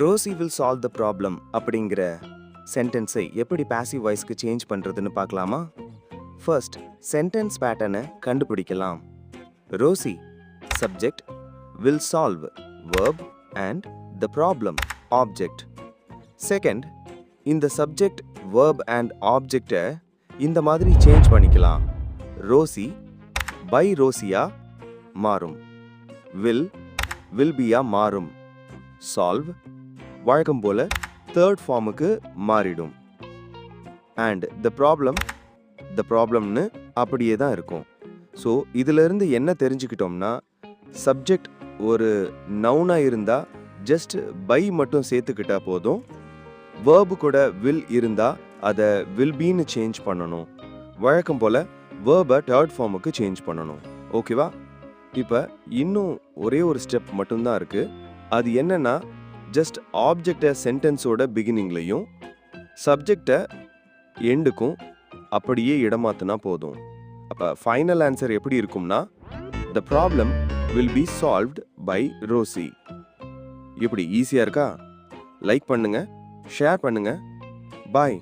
Rosie will solve the problem அப்படிங்கிற சென்டென்ஸை எப்படி பேசிவ் வாய்ஸ்க்கு சேஞ்ச் பண்ணுறதுன்னு பார்க்கலாமா? ஃபர்ஸ்ட் சென்டென்ஸ் பேட்டர்னை கண்டுபிடிக்கலாம். Rosie subject will solve verb and the problem object second இந்த சப்ஜெக்ட் வேர்ப் அண்ட் ஆப்ஜெக்டை இந்த மாதிரி சேஞ்ச் பண்ணிக்கலாம். ரோசி பை ரோசியா மாறும். வில் வில் பியா மாறும். சால்வ் வழக்கம் போல் தேர்ட் ஃபார்முக்கு மாறிடும். அண்ட் த ப்ராப்ளம் த ப்ராப்ளம்னு அப்படியே தான் இருக்கும். ஸோ இதிலிருந்து என்ன தெரிஞ்சுக்கிட்டோம்னா சப்ஜெக்ட் ஒரு நவுனாக இருந்தால் ஜஸ்ட் பை மட்டும் சேர்த்துக்கிட்டா போதும். வேர்பு கூட வில் இருந்தால் அதை வில் பீன்னு சேஞ்ச் பண்ணணும். வழக்கம் போல் வேர்பை தேர்ட் ஃபார்முக்கு சேஞ்ச் பண்ணணும். ஓகேவா இப்போ இன்னும் ஒரே ஒரு ஸ்டெப் மட்டும்தான் இருக்குது அது என்னென்னா ஜஸ்ட் ஆப்ஜெக்டை சென்டென்ஸோட பிகினிங்லையும் சப்ஜெக்டை எண்டுக்கும் அப்படியே இடமாத்தினா போதும். அப்போ ஃபைனல் ஆன்சர் எப்படி இருக்கும்னா the problem will be solved by Rosie இப்படி ஈஸியாக இருக்கா? லைக் பண்ணுங்கள் ஷேர் பண்ணுங்கள் பாய்